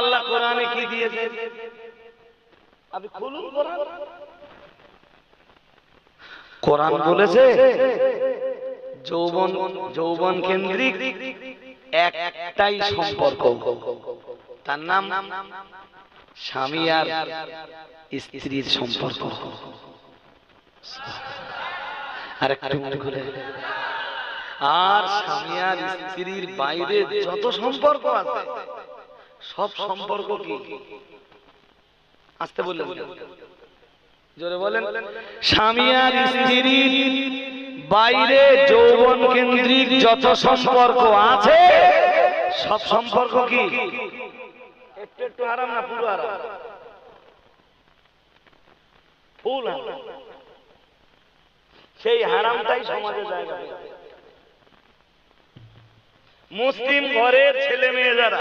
আল্লাহ কোরআনে কি দিয়েছে? আপনি খুলুন কোরআন। কোরআন বলেছে যৌবন যৌবন কেন্দ্রিক এক একটাই সম্পর্ক। তার নাম স্বামী আর স্ত্রীর সম্পর্ক। আর একটু মনে আর স্বামী আর স্ত্রীর বাইরে যত সম্পর্ক আছে সব সম্পর্ক কি আসতে বললেন জোরে বলেন স্বামী আর স্ত্রীর বাইরে যৌবন কেন্দ্রিক যত সম্পর্ক আছে সব সম্পর্ক কি? একটু একটু আরাম না পুরো আরাম? ফুল সেই হারামটাই সমাজে জায়গা মুসলিম ঘরের ছেলে মেয়ে যারা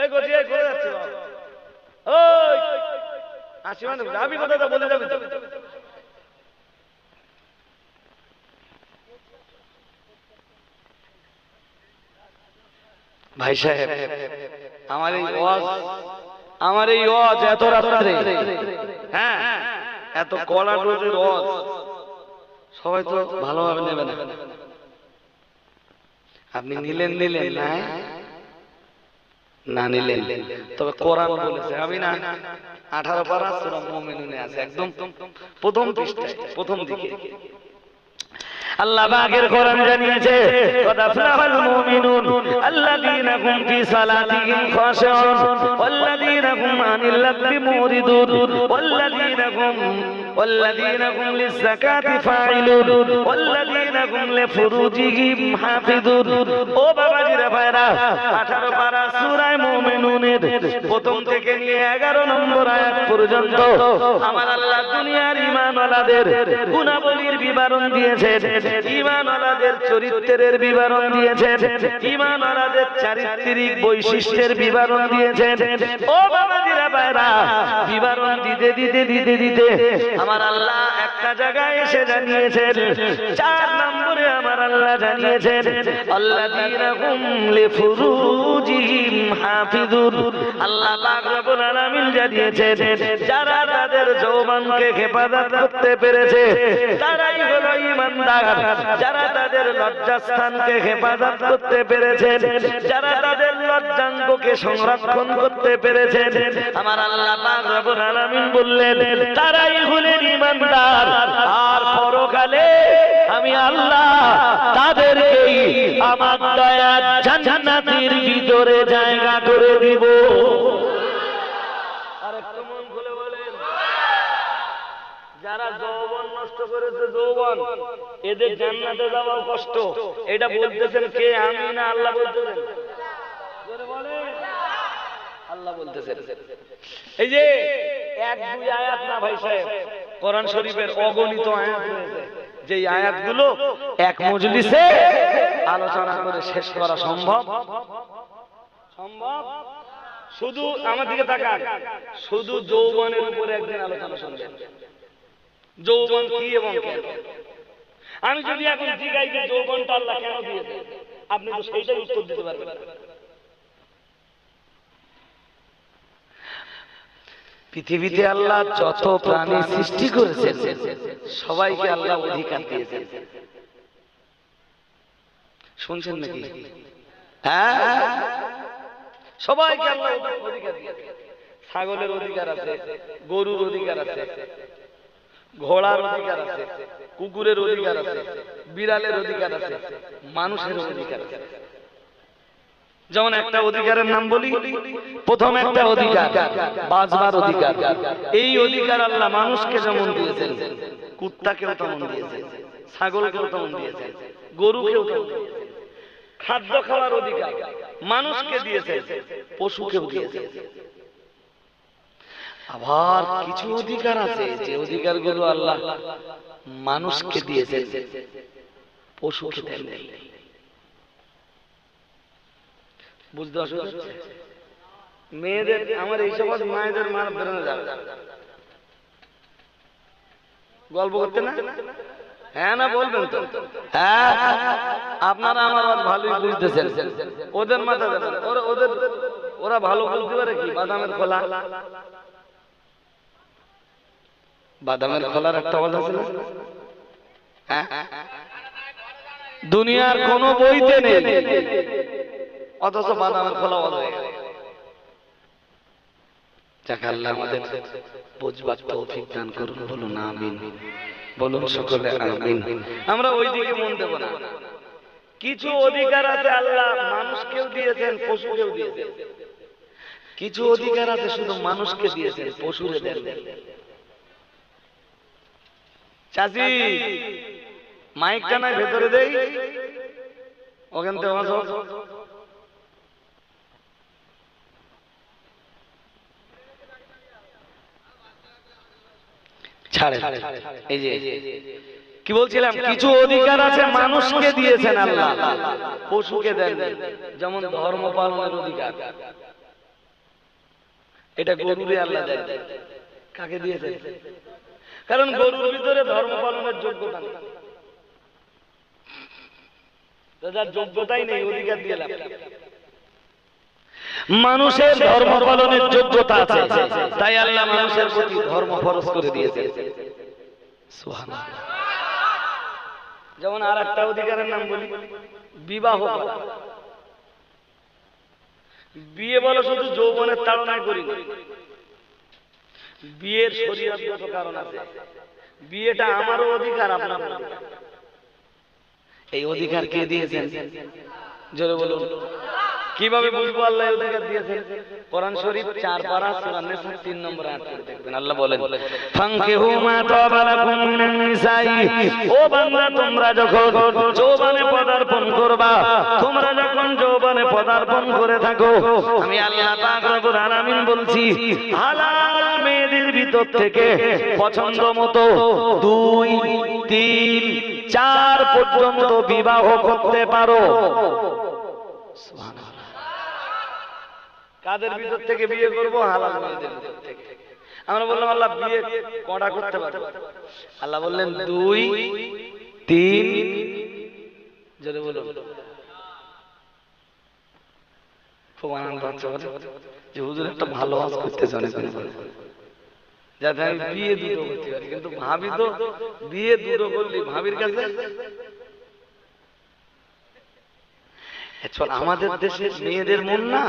এই করে যাচ্ছে। ওই মানে যাবি কোথায় বলে যাবি। ভাই সাহেব, আমার এই ওয়াজ, আমার এই ওয়াজ এত রাত্রে। হ্যাঁ এত কড়া ডোজের ওয়াজ। সবাই তো ভালোভাবে নেবে আপনি নিলেন নিলেন না না নিলেন। তবে কোরআন বলেছে, আমি না, আঠারো পারা সুরা মুমিনুনে আছে, একদম প্রথম পৃষ্ঠায়, প্রথম দিকে। আল্লাহ পাকের কোরআন জানিয়েছে কদ মুমিনুন, আল্লাযীনা হুম ফি সালাতিহিম খাশিউন, ওয়াল্লাযীনা হুম আনিল লাগবি মুরিদুন, ওয়াল্লাযীনা হুম ওয়াল্লাযীনা হুম লিয-যাকাতি ফাইলুন ওয়াল্লাযীনা হুম লিফুরুজিহিম হাফিজুন ও বাবাজিরা ভাইরা 18 পারা সূরা মুমিনুনের প্রথম থেকে নিয়ে 11 নম্বর আয়াত পর্যন্ত আমার আল্লাহ দুনিয়ার ঈমানওয়ালাদের গুণাবলীর বিবরণ দিয়েছেন। ঈমানওয়ালাদের চরিত্রের বিবরণ দিয়েছেন ঈমানওয়ালাদের চারিত্রিক বৈশিষ্ট্যের বিবরণ দিয়েছেন বিবরণ দিতে দিতে দিতে দিতে আমার আল্লাহ একটা জায়গায় এসে জানিয়েছেন। চার নম্বরে আমার আল্লাহ জানিয়েছেন আল্লাহ যারা তাদের যৌবনকে হেফাজত করতে পেরেছে, তারাই হলো ঈমানদার। যারা তাদের লজ্জাস্থানকে হেফাজত করতে পেরেছেন, যারা তাদের লজ্জাঙ্গকে সংরক্ষণ করতে পেরেছেন, আমার আল্লাহ পাক রব্বুল আলামিন বললেন, তারাই হলেন ঈমানদার আর পরকালে আমি আল্লাহ তাদেরকেই আমার দয়া জান্নাতের ভিতরে জায়গা করে দিব। আরেকটু মন খুলে বলেন। যারা যৌবন নষ্ট করেছে যৌবন। এদের জান্নাতে যাওয়াও কষ্ট। এটা বলতেছেন কে? আমি না আল্লাহ বলতেছেন? আল্লাহ বলতেছেন। এই যে এক, দুই আয়াত না ভাই সাহেব, কোরআন শরীফের অগণিত আয়াত রয়েছে। যে আয়াতগুলো এক মজলিসে আলোচনা করে শেষ করা সম্ভব। সম্ভব? শুধু আমার দিকে তাকান। শুধু যৌবনের উপরে একদিন আলোচনা শুনবেন। যৌবন কি এবং কেন? আমি যদি এখন জিগাই যে যৌবনটা আল্লাহ কেন দিয়েছে, আপনি তো সেইটাই উত্তর দিতে পারবেন। পৃথিবীতে আল্লাহ যত প্রাণী সৃষ্টি করেছেন, সবাইকে আল্লাহ অধিকার দিয়েছেন। শুনছেন নাকি? হ্যাঁ? সবাইকে আল্লাহ অধিকার দিয়েছেন। ছাগলের অধিকার আছে, গরুর অধিকার আছে ঘোড়ার অধিকার আছে, কুকুরের অধিকার আছে, বিড়ালের অধিকার আছে, মানুষের অধিকার আছে। যেমন একটা অধিকারের নাম বলি, প্রথম একটা অধিকার, বাঁচবার অধিকার। এই অধিকার আল্লাহ মানুষকে যেমন দিয়েছেন, কুত্তাকেও তেমন দিয়েছেন, ছাগলকেও তেমন দিয়েছেন, গরুকেও তেমন খাদ্য খাওয়ার অধিকার মানুষকে দিয়েছে পশুকেও দিয়েছেন। আবার কিছু অধিকার আছে যে অধিকারগুলো আল্লাহ মানুষকে দিয়েছেন। পশুকে দেন বুঝতে অসুবিধা হচ্ছে? মেয়েদের আমার এই সমাজ মায়েদের মার বেরোনো যাবে। গল্প করতে না? হ্যাঁ না বলবেন তো। হ্যাঁ আপনারা আমার ভালোই বুঝতেছেন। ওদের মাথা ওরা- ওদের ওরা ভালো বলতে পারে কি? বাদামের খোলা। বাদামের খোলার একটা আওয়াজ আছে না হ্যাঁ? দুনিয়ার কোন বইতে নেই। অথচ বাদামের খোলা আওয়াজ হয়ে গেল। যাকে আল্লাহ আমাদের বুঝবার তৌফিক দান করুন বলুন আমিন। বলুন সকলে আমিন। আমরা ওই দিকে মন দেব না। কিছু অধিকার আছে আল্লাহ মানুষকেও দিয়েছেন পশুকেও দিয়েছেন। কিছু অধিকার আছে শুধু মানুষকে দিয়েছেন পশুরে দেন। চাচি, মাইকটা নয় ভেতরে দেই। ওখান থেকে যে কি বলছিলাম? কিছু অধিকার আছে, মানুষকে দিয়েছেন আল্লাহ। পশুকে দেন। যেমন ধর্ম পালনের অধিকার। এটা গরুরে আল্লাহ কাকে দিয়েছেন? কারণ গরুর ভিতরে ধর্ম পালনের যোগ্যতা নেই। যার যোগ্যতাই নেই, অধিকার দিয়ে লাভ মানুষের ধর্ম পালনের যোগ্যতা আছে, তাই আল্লাহ মানুষের প্রতি ধর্ম ফরজ করে দিয়েছে যেমন আর একটা অধিকারের নাম বলি, বিবাহ বিয়ে বলো শুধু যৌবনের তাড়নায় করি। বিয়ের শরীয়তগত কারণ আছে বিয়েটা আমারও অধিকার আপনার এই অধিকার কে দিয়েছেন? জোরে বলুন। কীভাবে বুঝব আল্লাহ অধিকার দিয়েছেন? কোরআন শরীফ চার পারা সূরা নিসা 3 নম্বর আয়াত দেখবেন। আল্লাহ বলেন মা মিনান নিসাই। ও বান্দা তোমরা যখন যৌবনে পদার্পণ করবা তোমরা যখন যৌবনে পদার্পণ করে থাকো আমি আল্লাহ পাক রব্বুল আলামিন বলছি হালাল ভিতর থেকে পছন্দ মতো দুই, তিন, চার পর্যন্ত বিবাহ করতে পারো। কাদের ভিতর থেকে বিয়ে করব? আমরা বললাম, আল্লাহ বিয়ে কটা করতে পারব? আল্লাহ বললেন, দুই, তিন। জোরে বলো খুব আনন্দ হচ্ছে যে হুজুর একটা ভালো অনেক দিন ধরে। যাতে আমি বিয়ে দুটো করতে পারি কিন্তু ভাবি তো বিয়ে দুটো করলি ভাবির কাছে? চল আমাদের দেশের মেয়েদের মন না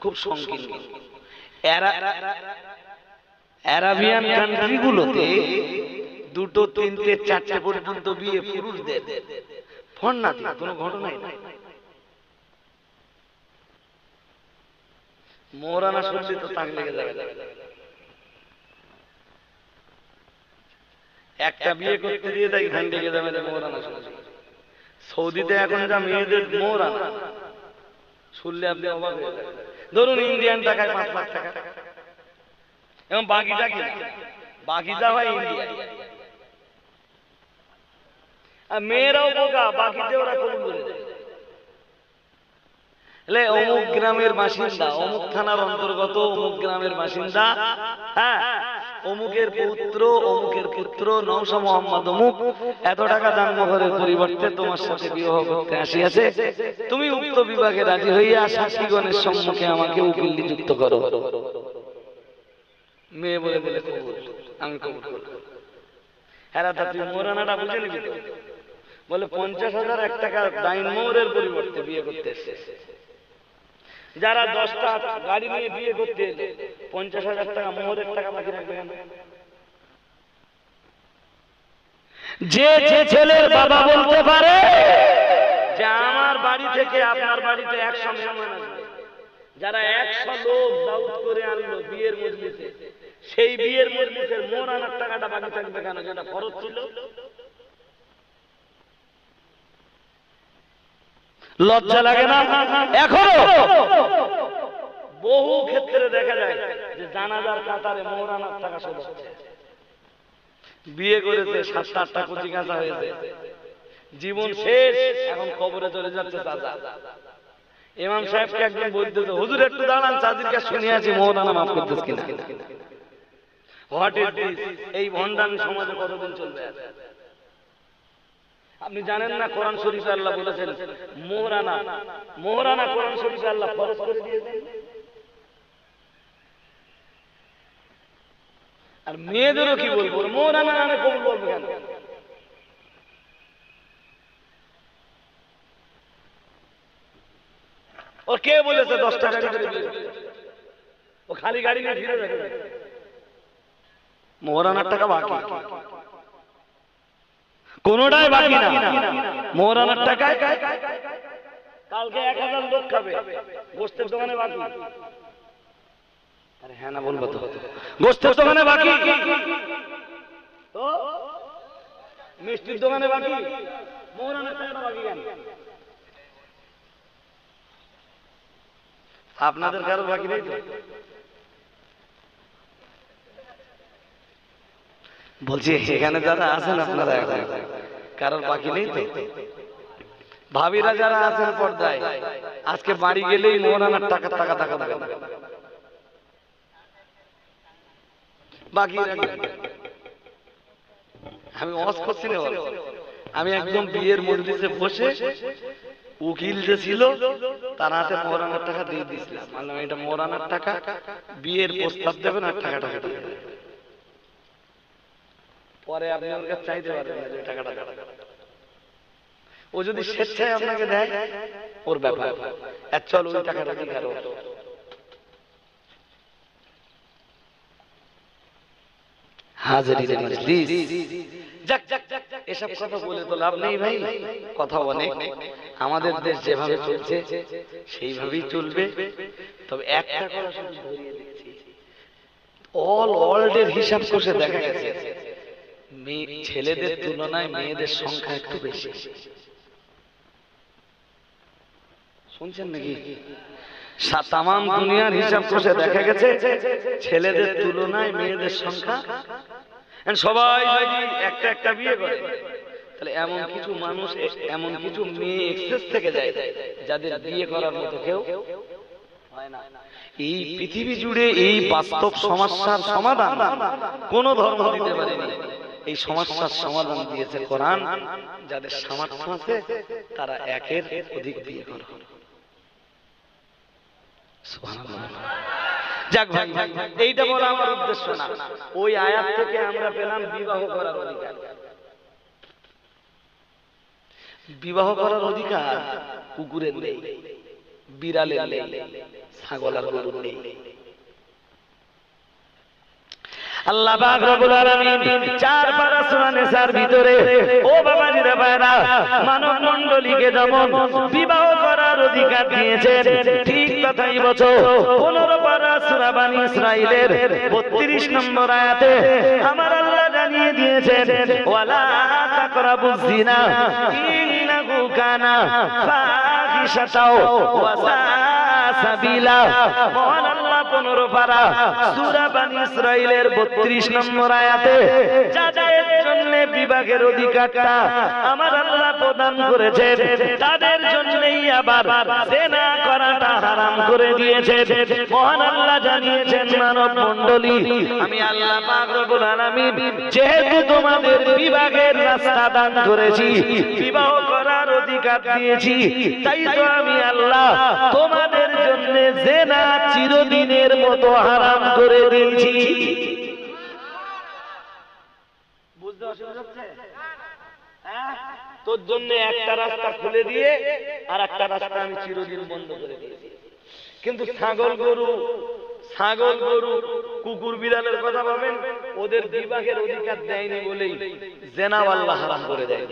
খুব সংকীর্ণ। অ্যারাবিয়ান দুটো, তিনটে, চারটে পর্যন্ত বিয়ে ফোন না কোনো ঘটনাই নাই। শুনলে তো লেগে যাবে। একটা বিয়ে করতে দিয়ে তাই ঘান লেগে যাবে যে মোহরানা সৌদিতে এখন যা মেয়েদের মোহরানা শুনলে আপনি অবাক ধরুন ইন্ডিয়ান টাকায় পাঁচ লাখ টাকা। এবং বাকিটা কি? না? বাকিটা হয় ইন্ডিয়া আর মেয়েরাও বোকা বাকিতে ওরা কবুল করে দেয়। অমুক গ্রামের বাসিন্দা অমুক থানার অন্তর্গত অমুক গ্রামের বাসিন্দা। হ্যাঁ অমুকের পুত্র অমুকের পুত্র নৌসা মোহাম্মদ অমুক। এত টাকা দান মহরের পরিবর্তে তোমার সাথে বিবাহ করতে আসিয়াছে। তুমি উক্ত বিভাগে রাজি হইয়া সাক্ষীগণের সম্মুখে আমাকে উকিল নিযুক্ত করো। মেয়ে বলে বলে কবুল, আমি কবুল করলাম। হ্যাঁ তা তুই মোরানাটা বুঝে নিবি বলে পঞ্চাশ হাজার এক টাকা ডাইন মোহরের পরিবর্তে বিয়ে করতে এসছে। যারা দশটা গাড়ি নিয়ে বিয়ে করতে এলো, পঞ্চাশ হাজার টাকা, মোহরের টাকা বাকি রাখবে কেন? যে যে ছেলের বাবা বলতে পারে, যে আমার বাড়ি থেকে আপনার বাড়িতে একশো মেহমান যারা একশো লোক দাউদ করে আনলো বিয়ের মজলিসে, সেই বিয়ের মজলিসের মোর আনার টাকাটা বাকি থাকবে কেন? যেটা খরচ ছিল। লজ্জা লাগে না? এখনও? বহু ক্ষেত্রে দেখা যায় যে জানাজার কাতারে মৌরানার টাকা শোধ বিয়ে করেছে সাতটা আটটা কচি কাঁচা হয়েছে। জীবন শেষ, এখন কবরে চলে যাচ্ছে চাচা। ইমাম সাহেবকে একজন বলতেছে, হুজুর, একটু দাঁড়ান চাচির কাছে শুনে আছি মৌলানা মাফ করতেছ কিনা? হোয়াট ইজ এই ভণ্ডামি সমাজে কতদিন চলবে? আর? আপনি জানেন না কোরআন শরীফ আল্লাহ বলেছেন, মোহরানা মোহরানা কোরআন শরীফ আল্লাহ ফরজ করে দিয়েছেন। আর মেয়েদেরও কি বলব? মোহরানা নামে কবুল বলব কেন? ও কে বলেছে দশ টাকা ও খালি গাড়ি নিয়ে ফিরে যাবে মোহরানার টাকা বাকি। কোনটাই বাকি না। মোহরানার টাকায় কালকে এক হাজার লোক খাবে। গোস্তের দোকানে বাকি। আরে হ্যাঁ না বলব তো। গোস্তের দোকানে বাকি। তো? মিষ্টির দোকানে বাকি। মোহরানার টাকাটা বাকি কেন? আপনাদের কারও বাকি নেই তো? বলছি, এখানে যারা আছেন আপনারা এখন। কারোর বাকি নেই তো? ভাবিরা যারা আছেন পর্দায়, আজকে বাড়ি গেলেই মোহরানার টাকা টাকা টাকা দেবে বাকি আমি অস করছি না আমি একদম বিয়ের মন্দিরে বসে উকিল যে ছিল, তার হাতে মোহরানার টাকা দিয়ে দিয়েছিলাম। বললাম এটা মোহরানার টাকা, বিয়ের প্রস্তাব দেবেন আর টাকা টাকা দেবেন পরে আপনি ওর কাছে চাইতে পারবেন না যে টাকাটা। ও যদি স্বেচ্ছায় আপনাকে দেয় ওর ব্যাপার। আর চল ওই টাকাটা কি হাজারির মজলিস। যাক যাক যাক, যাক, এসব কথা বলে তো লাভ নেই ভাই। কথা অনেক। আমাদের দেশ যেভাবে চলছে সেইভাবেই চলবে। তবে একটা কথা শুধু ধরিয়ে দিচ্ছি। অল ওয়ার্ল্ডের হিসাব কষে দেখা গেছে। ছেলেদের তুলনায় মেয়েদের সংখ্যা একটু বেশি। শুনছেন নাকি? তামাম দুনিয়ার হিসাব কষে দেখা গেছে, ছেলেদের তুলনায় মেয়েদের সংখ্যা সবাই একটা একটা বিয়ে করে, তাহলে এমন কিছু মানুষ, এমন কিছু মেয়ে এক্সেস থেকে যায়, যাদের বিয়ে করার মতো কেউ এই পৃথিবী জুড়ে এই বাস্তব সমস্যার সমাধান কোন ধর্ম দিতে পারেনি। এই সমস্যার সমাধান দিয়েছে কোরআন, যাদের সামর্থ্য আছে তারা একের অধিক বিয়ে করে। বিবাহ করার অধিকার। কুকুরের নেই, বিড়ালের নেই ছাগল আর গরুর নেই। আল্লাহ পাক রব্বুল আলামিন চার পারা সূরা নিসার ভিতরে, ও বাবাজিরা ভাইরা মানব মণ্ডলীকে যেমন বিবাহ করার অধিকার দিয়েছেন, ঠিক তথাই বছর 15 পারা সূরা বানি ইসরাইলের 32 নম্বর আয়াতে আমার আল্লাহ জানিয়ে দিয়েছেন, ওয়ালা তাকরাবুজ জিনা ইন্নাহু কানা ফাহিশাতাও ওয়া সাবিলা। মহান 15 পারা। সূরা বানি ইসরাইলের 32 নম্বর আয়াতে যাদের জন্য বিভাগের অধিকারটা আমার আল্লাহ প্রদান করেছেন, তাদের জন্যই আবার জেনা করাটা হারাম করে দিয়েছেন। মহান আল্লাহ জানিয়েছেন, মানব মণ্ডলী, আমি আল্লাহ পাক রব্বুল যেহেতু তোমাদের বিভাগের রাস্তা দান করেছি, বিবাহ করার অধিকার দিয়েছি, তাই তো আমি আল্লাহ তোমাদের জন্য জেনা চিরদিনের মতো হারাম করে দিয়েছি। হ্যাঁ? তোর জন্য একটা রাস্তা খুলে দিয়ে আর একটা রাস্তা আমি চিরদিন বন্ধ করে দিয়েছি। কিন্তু ছাগল গরু ছাগল গরু, কুকুর বিড়ালের কথা পাবেন ওদের বিবাহের অধিকার দেয়নি বলেই জেনাও আল্লাহ হারাম করে দেয়।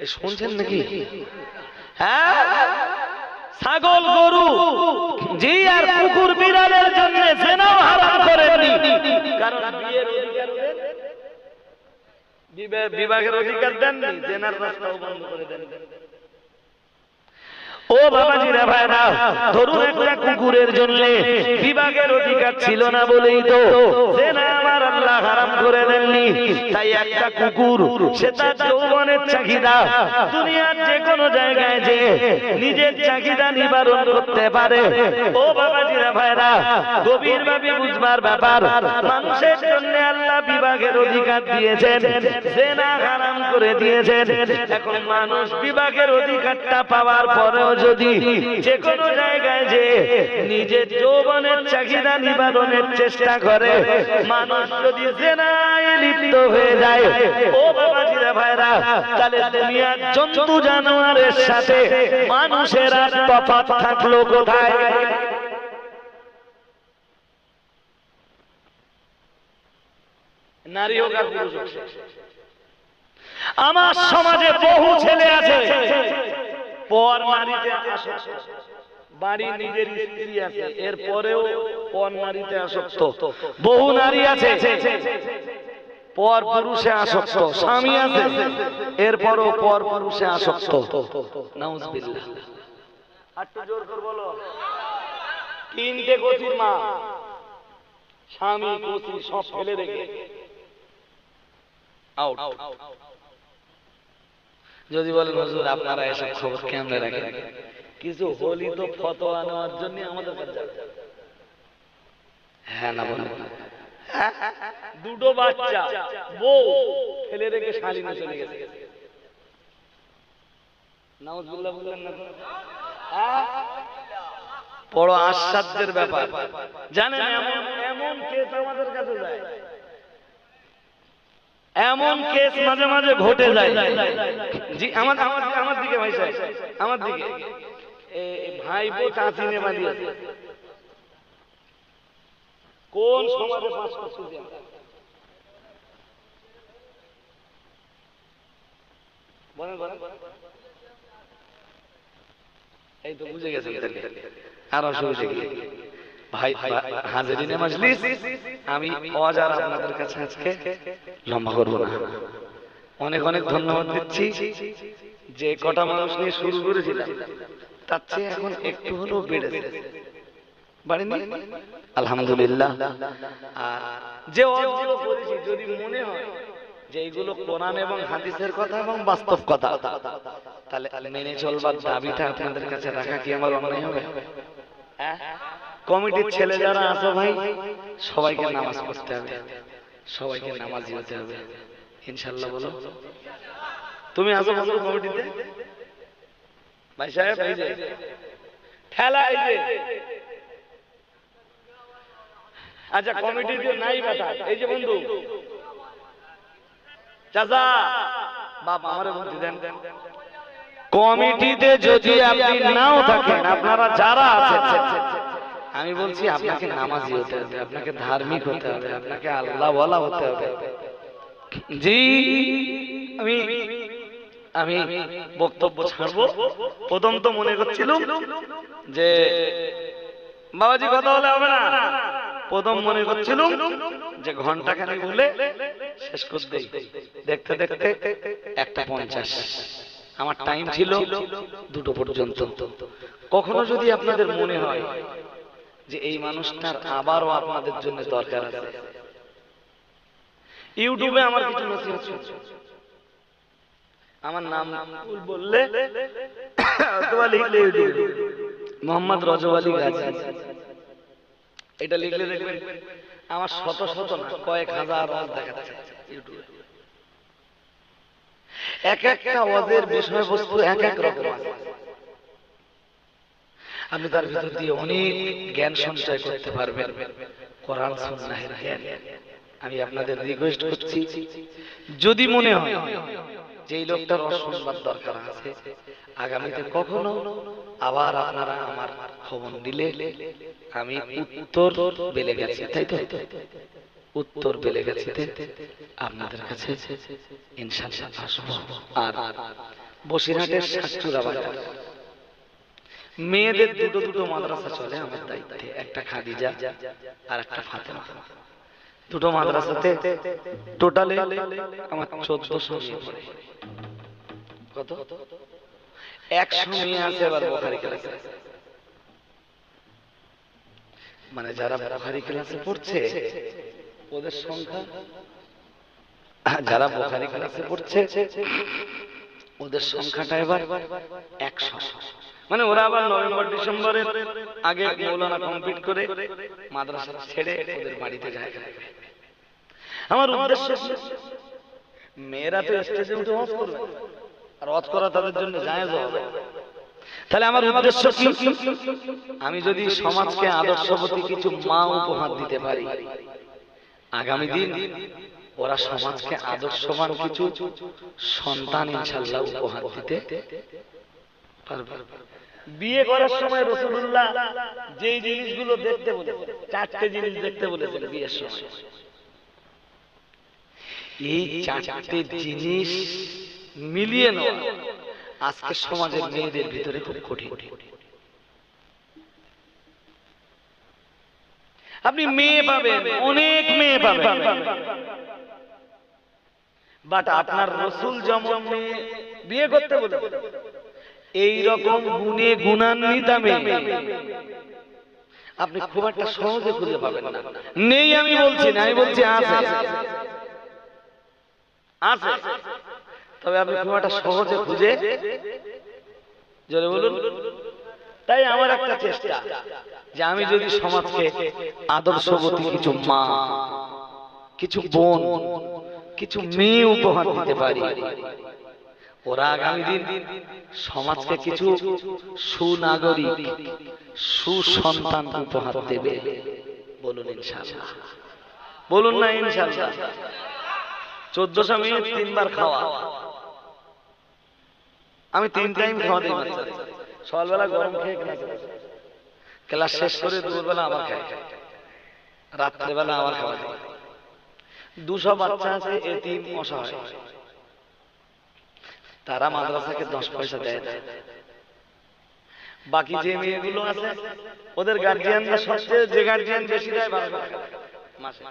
এ শুনছেন নাকি? হ্যাঁ? ছাগল, গরু, জি আর কুকুর বিড়ালের জন্য জেনাও হারাম কারণ বিয়ের অধিকার অধিকার জেনার রাস্তাও বন্ধ করে দেন ও বাবাজিরা ধরুন একটা কুকুরের জন্য বিভাগের অধিকার ছিল না বলেই তো আল্লাহ হারাম করে দেননি তাই একটা কুকুর, সে তার যৌবনের চাহিদা। দুনিয়ার যে কোনো জায়গায় যে নিজের চাহিদা নিবারণ করতে পারে। ও বাবাজিরা ভাইরা গভীর ভাবে বুঝবার ব্যাপার, মানুষের জন্য আল্লাহ বিভাগের অধিকার দিয়েছেন জেনা হারাম করে দিয়েছেন। এখন মানুষ বিভাগের অধিকারটা পাওয়ার পরেও যদি যে কোনো জায়গায় যে নিজের যৌবনের চাহিদা নিবারণের চেষ্টা করে, মানুষ যদি লিপ্ত হয়ে যায়, ও বাবাজিরা ভাইরা, তাহলে দুনিয়ার জন্তু জানোয়ারের সাথে মানুষের থাকল কোথায়? আমার সমাজে বহু ছেলে আছে, পর নারীতে আসক্ত বাড়ি নিজের স্ত্রী আছে এর পরেও পর নারীতে আসক্ত। বহু নারী আছে, পর পুরুষে আসক্ত, স্বামী আছে, এরপরও পর পুরুষে আসক্ত। যদি বলেন আপনারা এসব খবর কেমনে রাখেন কিছু হলি তো ফতোয়া নেওয়ার জন্য আমাদের কাছে হ্যাঁ না বলেন দুটো বাচ্চা, বউ, ফেলে রেখে শালিনে চলে গেছে। নাউজুবিল্লাহ বললেন না? বড় আশ্চর্যের ব্যাপার। জানেন এমন এমন কেস আমাদের কাছে যায়। এমন কেস মাঝে মাঝে ঘটে যায়। জি, আমার আমার দিকে ভাই আমার দিকে। কোন সমাজে? বলেন বলেন। এই তো বুঝে গেছেন তাহলে। আর অসুবিধা কি ভাই হাজারিনে মজলিস আমি অজার আপনাদের কাছে আজকে লম্বা করব না। অনেক অনেক ধন্যবাদ দিচ্ছি। যে কটা মানুষ নিয়ে শুরু করেছিলাম। তার চেয়ে এখন একটু হলেও বেড়েছে। বাড়িনি আলহামদুলিল্লাহ। আর যে অজগুলো করেছি যদি মনে হয় যে এইগুলো কোরআন এবং হাদিসের কথা এবং বাস্তব কথা তাহলে মেনে চলবার দাবিটা আপনাদের কাছে রাখা কি আমার অন্যায় হবে? হ্যাঁ? কমিটির ছেলে যারা আছো ভাই সবাইকে নামাজ পড়তে হবে। সবাইকে নামাজি হতে হবে। ইনশাল্লাহ বলো। তুমি আছো বলো কমিটিতে? ভাই সাহেব এই যে ঠেলা এই যে আচ্ছা কমিটিতে নাই বেটা এই যে বন্ধু চাচা বাপ আমার বুদ্ধি দেন কমিটিতে যদি আপনি নাও থাকেন আপনারা যারা আছেন আমি বলছি আপনাকে নামাজি হতে হবে আপনাকে ধার্মিক হতে হবে আপনাকে আল্লাহ বলা হতে হবে। জি আমি আমি বক্তব্য ছাড়বো। প্রথম তো মনে করছিলাম যে বাবাজি কথা বলে হবে না। প্রথম মনে করছিলাম যে ঘণ্টা খানি বলে শেষ করতে দেখতে দেখতে একটা পঞ্চাশ। আমার টাইম ছিল দুটো পর্যন্ত। কখনো যদি আপনাদের মনে হয় যে এই মানুষটার আবারও আপনাদের জন্য দরকার আছে। ইউটিউবে আমার কিছু নসিহত। আমার নাম বললে অথবা লিখলে ইউটিউবে মোহাম্মদ রজব আলী গাজী। এটা লিখলে দেখবেন আমার শত শত না কয়েক হাজার ওয়াজ দেখাচ্ছে ইউটিউবে এক একটা ওয়াজের বিষয়বস্তু এক এক রকম আপনি তার ভিতর দিয়ে অনেক জ্ঞান সঞ্চয় করতে পারবেন। কোরআন সুন্নাহের জ্ঞান। আমি আপনাদের রিকোয়েস্ট করছি যদি মনে হয় যে লোকটার অসংবাদ দরকার আছে, আগামীতে কখনো আবার আপনারা আমার খবর দিলে আমি উত্তর বেলে গেছি, তাই তো? উত্তর বেলে গেছি আপনাদের কাছে ইনশাল্লাহ আসব। আর বসিরহাটের সাতচুরা বাজার মেয়েদের দুটো দুটো মাদ্রাসা চলে, আমার দায়িত্বে, একটা খাদিজা আর একটা ফাতেমা। দুটো মাদ্রাসাতে টোটালে আমার চোদ্দশো মেয়ে পড়ে। কত? একশো মেয়ে আছে এবার বোখারি ক্লাসে। মানে যারা বোখারি ক্লাসে পড়ছে ওদের সংখ্যা যারা বোখারি ক্লাসে পড়ছে ওদের সংখ্যাটা এবার একশো। মানে ওরা আবার নভেম্বর, ডিসেম্বরের আগে মৌলানা কমপ্লিট করে মাদ্রাসা ছেড়ে ওদের বাড়িতে যায়। আমার উদ্দেশ্য মেয়েরা তো স্টেজে উঠে হজ করবে, আর হজ করা তাদের জন্য জায়েজ হবে। তাহলে আমার উদ্দেশ্য কি? আমি যদি সমাজকে আদর্শবতী কিছু মা উপহার দিতে পারি, আগামী দিন ওরা সমাজকে আদর্শবান কিছু সন্তান ইনশাল্লাহ উপহার দিতে পারবে। বিয়ে করার সময় রসুল্লাহ যেই জিনিসগুলো দেখতে বলেছেন, চারটে জিনিস দেখতে বলেছেন বিয়ের সময়। এই চারটে জিনিস মিলিয়ে নেওয়া আজকে সমাজের মেয়েদের ভিতরে খুব কঠিন। আপনি মেয়ে পাবেন, অনেক মেয়ে পাবেন। বাট আপনার রসুল যেমন মেয়ে বিয়ে করতে বলে এই রকম গুণে গুণান্বিত আপনি খুব একটা সহজে খুঁজে পাবেন না। নেই আমি বলছি না, আমি বলছি আছে। তবে আপনি খুব একটা সহজে খুঁজে জোরে বলুন। তাই আমার একটা চেষ্টা যে আমি যদি সমাজকে আদর্শবতী কিছু মা, কিছু বোন, কিছু মেয়ে উপহার দিতে পারি ওরা আগামী দিন সমাজকে কিছু সুনাগরিক সুসন্তান উপহার দেবে। বলুন ইনশাআল্লাহ। বলুন না ইনশাআল্লাহ। চোদ্দশো মিনিট তিনবার খাওয়া। আমি তিন টাইম খাওয়া দিই সকালবেলা গরম খেয়ে ক্লাস ক্লাস শেষ করে দুপুরবেলা আবার খাই। রাত্রেবেলা আবার খাওয়া দুশো বাচ্চা আছে এতিম অসহায়। তারা মাদ্রাসাকে দশ পয়সা দেয়। না বাকি যে মেয়েগুলো আছে ওদের গার্জিয়ানরা সবচেয়ে যে গার্জিয়ান বেশি দেয় বারোশো টাকা। মাসে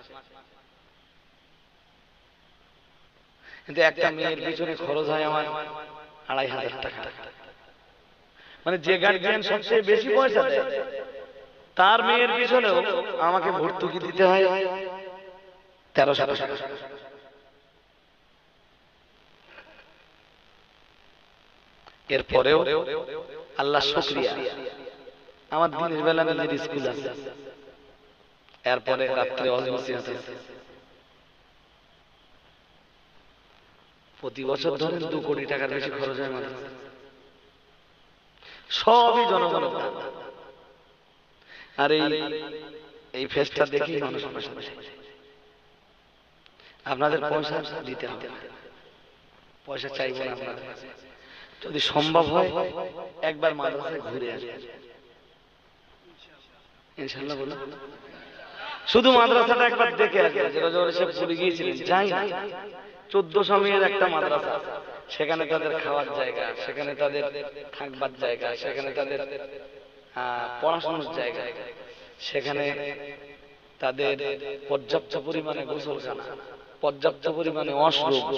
কিন্তু একটা মেয়ের পিছনে খরচ হয় আমার আড়াই হাজার টাকা। মানে যে গার্জিয়ান সবচেয়ে বেশি পয়সা দেয় তার মেয়ের পিছনেও আমাকে ভর্তুকি দিতে হয়। তেরোশো টাকা। আল্লাহ আমার দিনের বেলা নিজের স্কুল আছে। এরপরে রাত্রে অজমসি আছে। প্রতি বছর ধরেন দু কোটি টাকার বেশি খরচ হয় মাদ্রাসা। সবই জনগণের। আর, এই এই ফেসটা দেখি মানুষ আপনাদের পয়সা দিতে হবে। পয়সা চাইব না আপনাদের কাছে। যদি সম্ভব হয়, একবার মাদ্রাসায় ঘুরে আসবে। ইনশাল্লাহ বলুন। শুধু মাদ্রাসাটা একবার দেখে আসবে, যেটা যেটা সে ভুলে গিয়েছিলেন, যাই না। চোদ্দশো মেয়ের একটা মাদ্রাসা, সেখানে তাদের খাওয়ার জায়গা, সেখানে তাদের থাকবার জায়গা, সেখানে তাদের পড়াশোনার জায়গা, সেখানে তাদের পর্যাপ্ত পরিমাণে গোসলখানা, পর্যাপ্ত পরিমাণে অশ্রম এর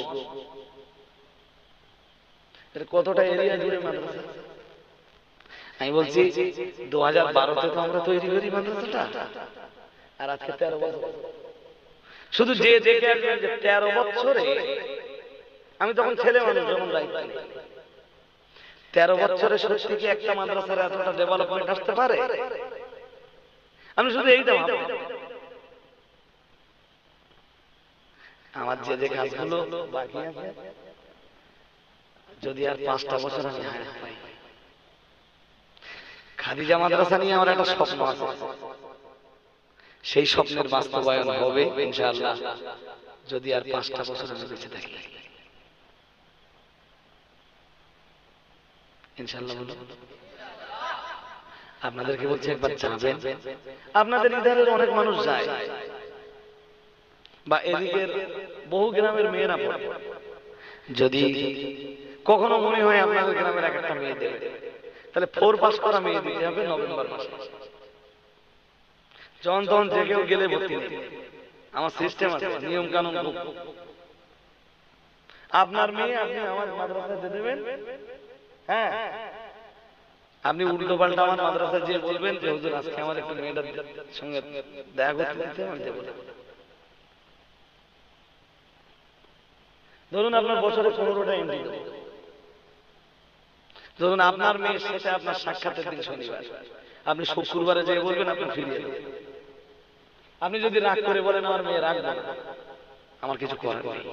কতটা এরিয়া জুড়ে মাদ্রাসা? আমি বলছি দু হাজার বারোতে তো আমরা তৈরি করি মাদ্রাসাটা। আর আজকে তেরো বছর। শুধু যে দেখে আসবেন যে তেরো বছরে আমি তখন ছেলে মানুষ যখন দায়িত্ব তেরো বছরে সত্যি কি একটা মাদ্রাসার এতটা ডেভেলপমেন্ট আসতে পারে? আমি শুধু এইটা ভাবি আমার যে যে কাজগুলো বাকি আছে যদি আর পাঁচটা বছর আমি হায়াত পাই। খাদিজা মাদ্রাসা নিয়ে আমার একটা স্বপ্ন আছে। সেই স্বপ্নের বাস্তবায়ন হবে ইনশাআল্লাহ। যদি আর পাঁচটা বছর আমি বেঁচে থাকি। ইনশাআল্লাহ আপনাদেরকে বলছি একবার যাবেন। আপনাদের ইধারের অনেক মানুষ যায়। বা এদিকের বহু গ্রামের মেয়েরা পড়ে। যদি কখনো মনে হয় আপনাদের গ্রামের এক একটা মেয়ে দেবে। তাহলে ফোর পাস করা মেয়ে দিতে হবে নভেম্বর মাসে। যখন তখন যে কেউ গেলে ভর্তি আমার সিস্টেম আছে নিয়ম কানুন আপনার মেয়ে আপনি আমার মাদ্রাসায় দিয়ে দেবেন। হ্যাঁ। আপনি উল্টো পাল্টা আমার মাদ্রাসায় যে বলবেন যে, হুজুর, আজকে আমার একটু মেয়েটার সঙ্গে দেখা করতে দিতে আমি দেবো ধরুন আপনার বছরে পনেরোটা এন্ট্রি ধরুন আপনার মেয়ের সাথে আপনার সাক্ষাতের দিন শনিবার। আপনি শুক্রবারে যেয়ে বলবেন আপনি ফিরিয়ে দেবেন আপনি যদি রাগ করে বলেন আমার মেয়ে রাখবে না। আমার কিছু করার নেই।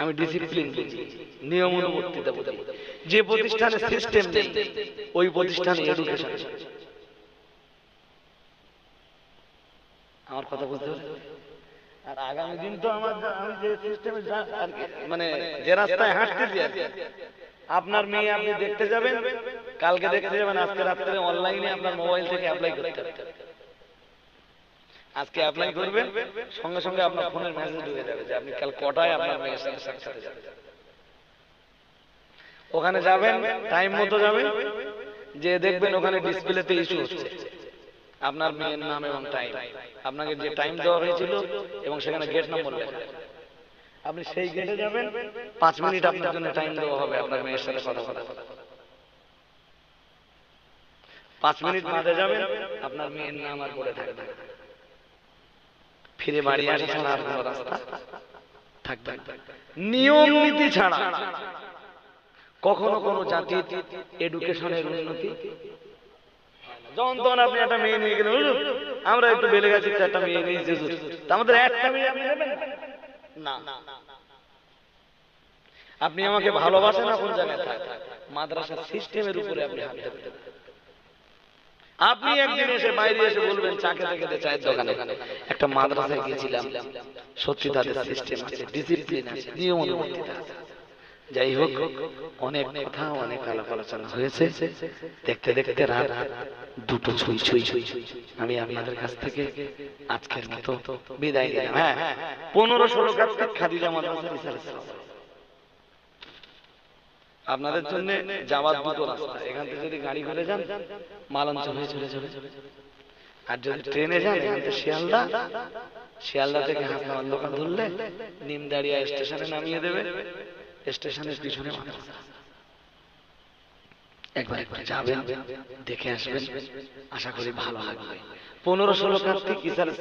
আমি ডিসিপ্লিন বুঝি নিয়ম অনুবর্তিতা বুঝি। যে প্রতিষ্ঠানে সিস্টেম নেই ওই প্রতিষ্ঠানে এডুকেশন আমার কথা বুঝতে আর আগামী দিন তো আমার আমি যে সিস্টেমে মানে যে রাস্তায় হাঁটতেছি আর কি, আপনার মেয়ে আপনি দেখতে যাবেন? কালকে দেখতে যাবেন আজকে রাত্রে অনলাইনে আপনার মোবাইল থেকে অ্যাপ্লাই করতে হবে। আজকে অ্যাপ্লাই করবেন সঙ্গে সঙ্গে আপনার ফোনের মেসেজ ঢুকে যাবে যে আপনি কাল কটায় আপনার মেয়ের সাথে সাক্ষাতে যাবেন? ওখানে যাবেন টাইম মতো যাবেন যে দেখবেন ওখানে ডিসপ্লেতে ইস্যু হচ্ছে। আপনার মেয়ের নাম এবং টাইম আপনাকে যে টাইম দেওয়া হয়েছিল এবং সেখানে গেট নম্বর লেখা আপনি সেই গেটে যাবেন। পাঁচ মিনিট আপনার জন্য টাইম দেওয়া হবে আপনার মেয়ের সাথে কথা বলা পাঁচ মিনিট মাঝে যাবেন। আপনার মেয়ের নাম আর পড়ে থাকবে ফিরে বাড়ি আসা ছাড়া কোনো রাস্তা। থাকবে নিয়ম নীতি ছাড়া। কখনো কোনো জাতির এডুকেশনের উন্নতি। যখন তখন আপনি একটা মেয়ে নিয়ে গেলেন আমরা একটু বেলে গেছি একটা মেয়ে হুজুর। আমাদের একটা মেয়ে আপনি নেবেন? না। আপনি আমাকে ভালোবাসেন না কোন জায়গায় থাক। মাদ্রাসার সিস্টেমের উপরে আপনি হাত দেবেন। আপনি একদিন এসে বাইরে এসে বলবেন চা খেতে খেতে চায়ের দোকানে একটা মাদ্রাসায় গিয়েছিলাম সত্যি তাদের সিস্টেম আছে ডিসিপ্লিন আছে নিয়ম অনুমতি আছে। যাই হোক অনেক কথা, অনেক আলাপ আলোচনা হয়েছে। দেখতে দেখতে রাত দুটো ছুঁই ছুঁই। ছুঁই আমি আপনাদের কাছ থেকে আজকের মতো বিদায় নিলাম। হ্যাঁ পনেরো ষোলো কাজ খাদিজা মাদ্রাসা আপনাদের জন্য যাওয়ার দুটো রাস্তা। এখান থেকে যদি গাড়ি করে যান, মালাঞ্চ হয়ে চলে যাবে। আর যদি ট্রেনে যান, এখান থেকে শিয়ালদা। শিয়ালদা থেকে হাসনাবাদ দোকান ধরলে নিমদাড়িয়া স্টেশনে নামিয়ে দেবে। স্টেশনের পিছনে একবার একবার যাবেন দেখে আসবেন। আশা করি ভালো লাগবে। পনেরো ষোলো কার্তিক